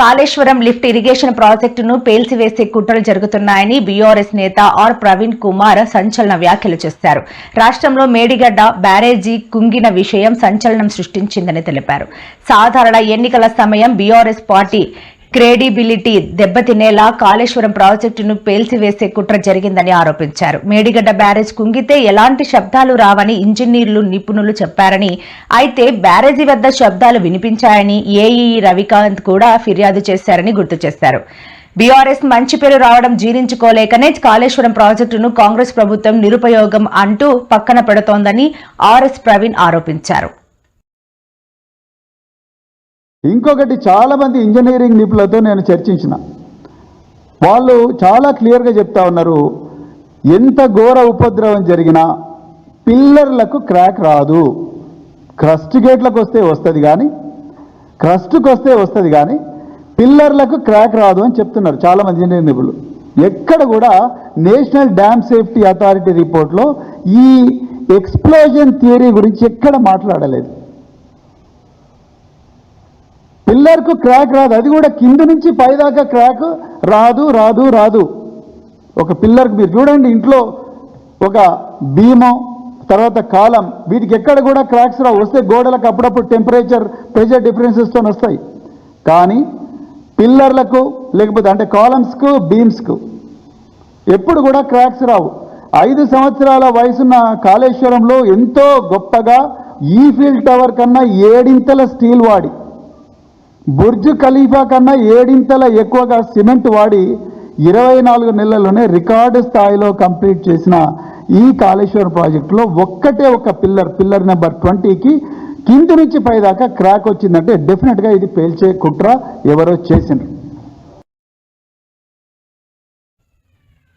Kaleshwaram lift irrigation ప్రాజెక్టును పేల్చివేసే కుట్రలు జరుగుతున్నాయని బీఆర్ఎస్ నేత ఆర్ ప్రవీణ్ కుమార్ సంచలన వ్యాఖ్యలు చేశారు. రాష్ట్రంలో మేడిగడ్డ బ్యారేజీ కుంగిన విషయం సంచలనం సృష్టించిందని తెలిపారు. సాధారణ ఎన్నికల సమయం బీఆర్ఎస్ పార్టీ క్రెడిబిలిటీ దెబ్బతినేలా కాళేశ్వరం ప్రాజెక్టును పేల్చివేసే కుట్ర జరిగిందని ఆరోపించారు. మేడిగడ్డ బ్యారేజ్ కుంగితే ఎలాంటి శబ్దాలు రావని ఇంజనీర్లు నిపుణులు చెప్పారని అయితే బ్యారేజీ వద్ద శబ్దాలు వినిపించాయని ఏఈ రవికాంత్ కూడా ఫిర్యాదు చేశారని గుర్తు చేశారు. బీఆర్ఎస్ మంచి పేరు రావడం జీర్ణించుకోలేకనే కాళేశ్వరం ప్రాజెక్టును కాంగ్రెస్ ప్రభుత్వం నిరుపయోగం అంటూ పక్కన పెడుతోందని ఆర్ఎస్ ప్రవీణ్ ఆరోపించారు. ఇంకొకటి చాలామంది ఇంజనీరింగ్ నిపుణులతో నేను చర్చించిన. వాళ్ళు చాలా క్లియర్గా చెప్తా ఉన్నారు ఎంత ఘోర ఉపద్రవం జరిగినా పిల్లర్లకు క్రాక్ రాదు. క్రస్ట్ గేట్లకు వస్తే వస్తుంది కానీ క్రస్ట్కి వస్తే వస్తుంది కానీ పిల్లర్లకు క్రాక్ రాదు అని చెప్తున్నారు చాలామంది ఇంజనీరింగ్ నిపుణులు. ఎక్కడ కూడా నేషనల్ డ్యామ్ సేఫ్టీ అథారిటీ రిపోర్ట్లో ఈ ఎక్స్ప్లోజన్ థియరీ గురించి ఎక్కడ మాట్లాడలేదు. పిల్లర్కు క్రాక్ రాదు. అది కూడా కింద నుంచి పైదాకా క్రాక్ రాదు రాదు రాదు. ఒక పిల్లర్కి మీరు చూడండి ఇంట్లో ఒక భీమం తర్వాత కాలం. వీటికి ఎక్కడ కూడా క్రాక్స్ రావు. వస్తే గోడలకు అప్పుడప్పుడు టెంపరేచర్ ప్రెషర్ డిఫరెన్సెస్తో వస్తాయి. కానీ పిల్లర్లకు లేకపోతే అంటే కాలమ్స్కు బీమ్స్కు ఎప్పుడు కూడా క్రాక్స్ రావు. ఐదు సంవత్సరాల వయసున్న కాళేశ్వరంలో ఎంతో గొప్పగా ఈఫిల్ టవర్ కన్నా ఏడింతల స్టీల్ వాడి. బుర్జ్ ఖలీఫా కన్నా ఏడింతల ఎక్కువగా సిమెంట్ వాడి ఇరవై నాలుగు నెలల్లోనే రికార్డు స్థాయిలో కంప్లీట్ చేసిన ఈ కాళేశ్వరం ప్రాజెక్టులో ఒక్కటే ఒక పిల్లర్ పిల్లర్ నెంబర్ ట్వంటీకి కింది నుంచి పైదాకా క్రాక్ వచ్చిందంటే డెఫినెట్గా ఇది పేల్చే కుట్ర ఎవరో చేసిండ్రు.